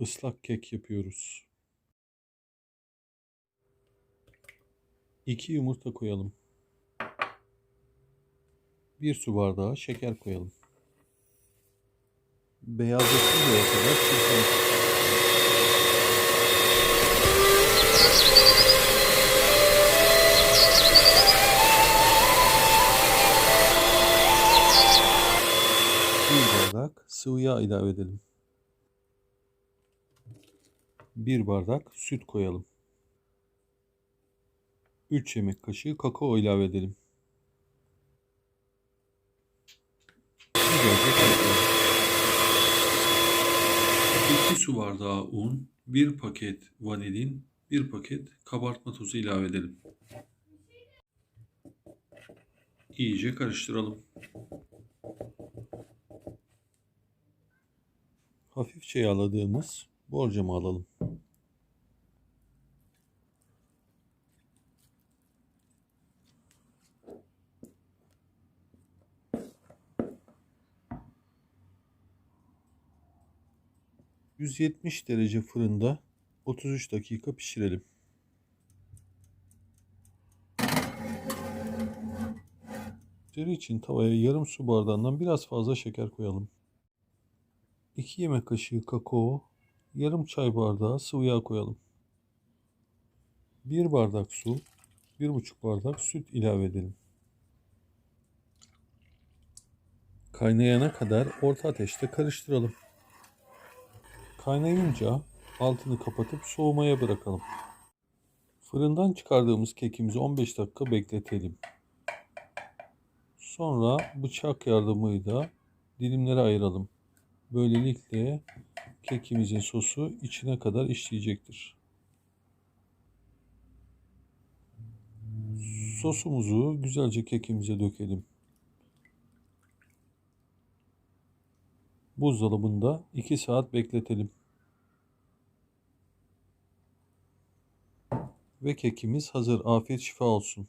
ıslak kek yapıyoruz. 2 yumurta koyalım. 1 su bardağı şeker koyalım. Beyazlatıncaya kadar çırpalım. Bir bardak sıvı yağ ilave edelim. Bir bardak süt koyalım. 3 yemek kaşığı kakao ilave edelim. Güzelce karıştıralım. 2 su bardağı un, 1 paket vanilin, 1 paket kabartma tozu ilave edelim. İyice karıştıralım. Hafifçe yağladığımız borcamı alalım. ...170 derece fırında 33 dakika pişirelim. Üzeri için tavaya yarım su bardağından biraz fazla şeker koyalım. 2 yemek kaşığı kakao, yarım çay bardağı sıvı yağ koyalım. 1 bardak su, 1,5 bardak süt ilave edelim. Kaynayana kadar orta ateşte karıştıralım. Kaynayınca altını kapatıp soğumaya bırakalım. Fırından çıkardığımız kekimizi 15 dakika bekletelim. Sonra bıçak yardımıyla dilimlere ayıralım. Böylelikle kekimizin sosu içine kadar işleyecektir. Sosumuzu güzelce kekimize dökelim. Buzdolabında 2 saat bekletelim. Ve kekimiz hazır. Afiyet şifa olsun.